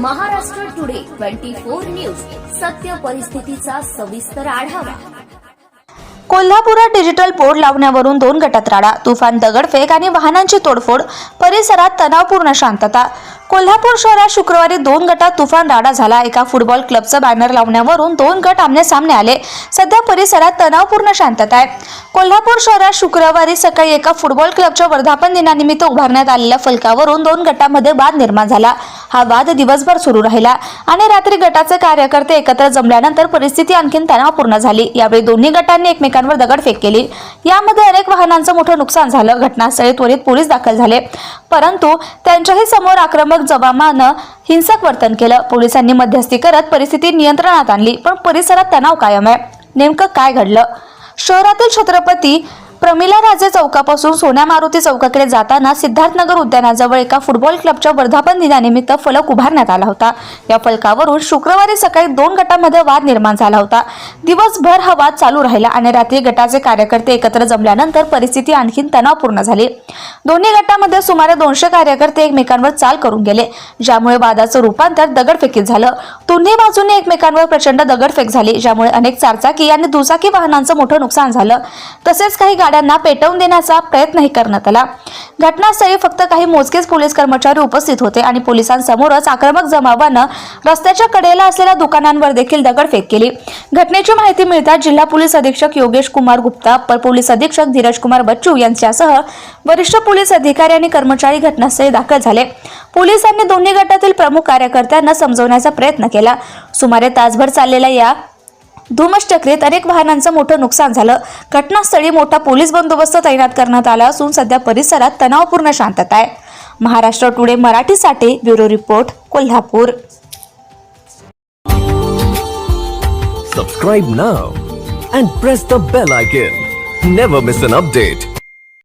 Maharashtra today twenty four news. सत्य परिस्थितीचा सविस्तर आढावा. कोल्हापुरात डिजिटल बोर्ड लावण्यावरून दोन गटात राडा. तुफान दगडफेक आणि वाहनांची तोडफोड. परिसरात तणावपूर्ण शांतता. कोल्हापूर शहरात शुक्रवारी दोन गटात तुफान राडा झाला. एका फुटबॉल क्लबचं बॅनर लावण्यावरून दोन गट आमने सामने आले. सध्या परिसरात तणावपूर्ण शांतता आहे. कोल्हापूर शहरात शुक्रवारी सकाळी एका फुटबॉल क्लबच्या वर्धापन दिनानिमित्त उभारण्यात आलेल्या फलकावरून दोन गटांमध्ये वाद निर्माण झाला. हा वाद दिवसभर सुरू राहिला आणि रात्री गटाचे कार्यकर्ते एकत्र जमल्यानंतर परिस्थिती आणखीन तणावपूर्ण झाली. यावेळी दोन्ही गटांनी एकमेकांवर दगडफेक केली. यामध्ये अनेक वाहनांचं मोठं नुकसान झालं. घटनास्थळी त्वरित पोलीस दाखल झाले. परंतु त्यांच्याही समोर आक्रमक जबामानं हिंसक वर्तन केलं. पोलिसांनी मध्यस्थी करत परिस्थिती नियंत्रणात आणली पण परिसरात तणाव कायम आहे. नेमकं काय घडलं? शहरातील छत्रपती प्रमिला राजे चौकापासून सोन्या मारुती चौकाकडे जाताना सिद्धार्थनगर उद्यानाजवळ एका फुटबॉल क्लबच्या वर्धापन दिनानिमित्त फलक उभारण्यात आला होता. या फलकावरून शुक्रवारी सकाळी दोन गटांमध्ये वाद निर्माण झाला होता. दिवसभर हा वाद चालू राहिला आणि रात्री गटाचे कार्यकर्ते एकत्र जमल्यानंतर परिस्थिती आणखी तणावपूर्ण झाली. दोन्ही गटामध्ये सुमारे दोनशे कार्यकर्ते एकमेकांवर चाल करून गेले ज्यामुळे वादाचं रूपांतर दगडफेकीत झालं. दोन्ही बाजूने एकमेकांवर प्रचंड दगडफेक झाली ज्यामुळे अनेक चारचाकी आणि दुचाकी वाहनांचं मोठं नुकसान झालं. तसेच काही गाड्या त्यांना पेटवून देण्याचा प्रयत्नही करण्यात आला. घटनास्थळी फक्त काही मोजकेच पोलीस कर्मचारी उपस्थित होते आणि पोलिसांसमोरच आक्रमक जमावानं रस्त्याच्या कडेला असलेल्या दुकानांवर देखील दगडफेक केली. घटनेची माहिती मिळताच जिल्हा पोलीस अधीक्षक योगेश कुमार गुप्ता अप्पर पोलीस अधीक्षक धीरज कुमार बच्चू यांच्यासह वरिष्ठ पोलीस अधिकारी आणि कर्मचारी घटनास्थळी दाखल झाले. पोलिसांनी दोन्ही गटातील प्रमुख कार्यकर्त्यांना समजवण्याचा प्रयत्न केला. सुमारे तासभर चाललेल्या या धुमश्चक्रीत अनेक वाहनांचं मोठं नुकसान झालं. घटनास्थळी मोठा पोलीस बंदोबस्त तैनात करण्यात आला असून सध्या परिसरात तणावपूर्ण शांतता आहे. महाराष्ट्र टुडे मराठीसाठी bureau report Kolhapur. Subscribe now and press the bell icon never miss an update